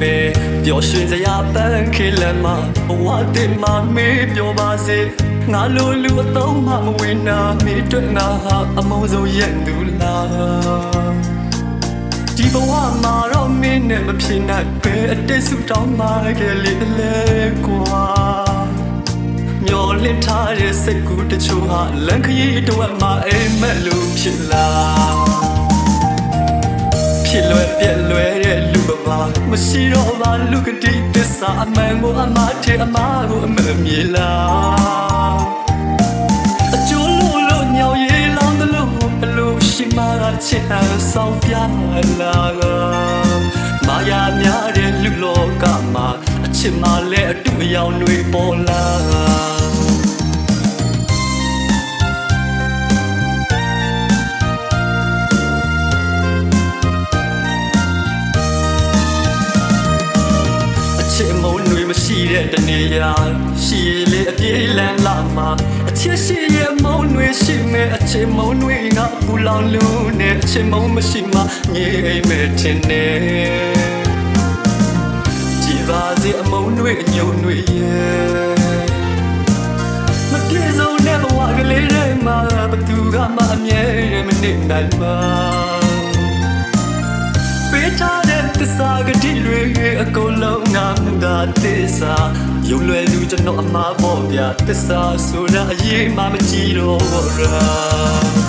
မယ်ပျော်ရွှင်စရာပန်းခေလမ်းမှာဘဝတင်မှာမေးပျော်ပါစေငါလိုလူအသုံးမှမဝင်နာမေးတွေ့ငါဟာအမုန်းဆုံးရဲ့သူလားဒီဘဝမှာတော့မင်းနဲ့မဖြစ်နိုင်ပဲအတိတ်ဆူတောင်းမှခဲ့လေလေကွာမျောလင့်ထားတဲ့စိတ်ကူးတချို့ဟာလန်ခရီးအတွက်မှအိမ်မက်လို့ဖြစ်လာဖြစ်လွယ်ပြက်လွယ်တဲ့လူဘဝ မရှိတော့ပါလူကတိသစ္စာအမှန်ကိုအမှားထဲအမှားကိုအမှန်မြေလာအကျိုးလို့လို့ညောင်ရည်လောင်းတယ်လို့ဘလို့ရှိမှချစ်အဆောင်ပြလာကမာယာများတဲ့လူလောကမှာအချစ်မှလည်းအတူအယောင်တွေပေါ်လာ တွေမရှိတဲ့တနေရာရှိရလေအပြေးလန်းလာမှာအချစ်ရှိရဲ့မုန်းတွေရှိမဲ့အချစ်မုန်းတွေငါပူလောင်လို့နဲ့အချစ်မုန်းမရှိမှငြိမ်မဲ့ထင်နေကြည်ပါစေအမုန်းတွေအညုံတွေရဲ့မပြေဆုံးတဲ့ဘဝကလေးတွေမှာဘသူကမှအမြဲတမ်းမနေနိုင်ပါပေး သာသစ္စာယုံလွယ်လူကျွန်တော်အမှားပေါ့ဗျာသစ္စာဆိုတာအရေးမှမကြည့်တော့ရာ